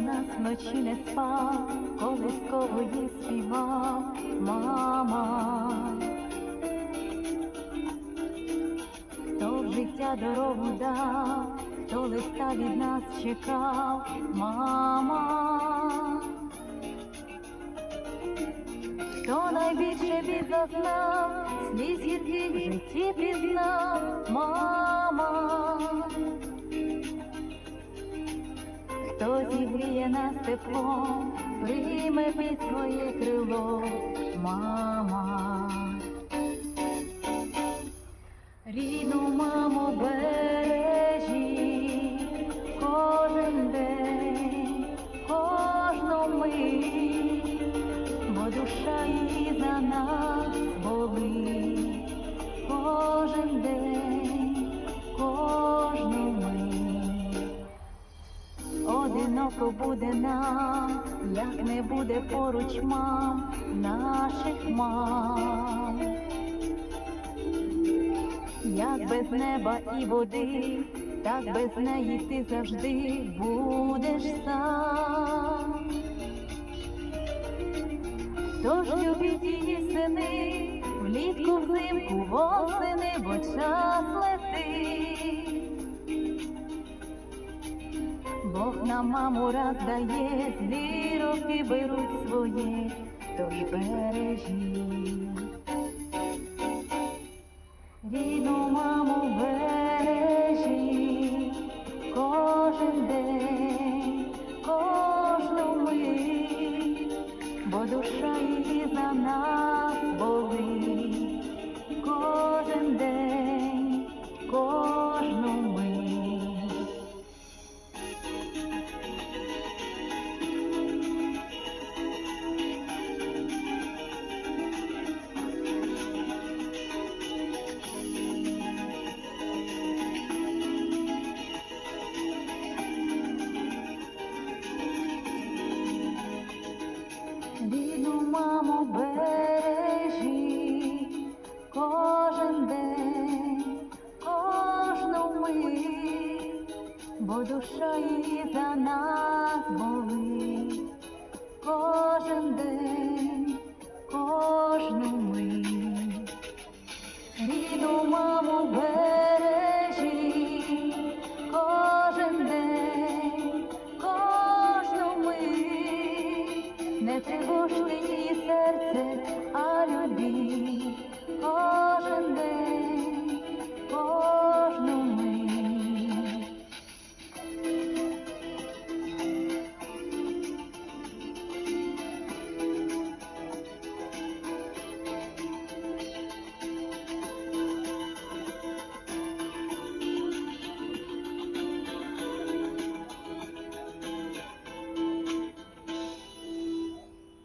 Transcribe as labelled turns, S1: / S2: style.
S1: нас вночі не спав, колискової співав, мама. Хто в життя дорогу дав, хто листа від нас чекав, мама. Хто найбільше бід зазнав, сліз гірких в житті пізнав, мама. Зігріє нас тепло, прийме під своє крило, мама. Одиноко буде нам, як не буде поруч мам, наших мам. Як без неба і води, так без неї ти завжди будеш сам. Тож любіть її сини, влітку взимку восени, бо час летить. Бог нам маму раз дає, злі роки беруть своє, тож бережіть. Рідну маму бережіть кожен день, кожну мить, бо душа її за нас болить, кожен день, Рідну маму бережіть кожен день, кожну мить, бо душа її за нас болить, кожен день, кожну мить. Рідну маму бережіть не тривожте її серце, а любіть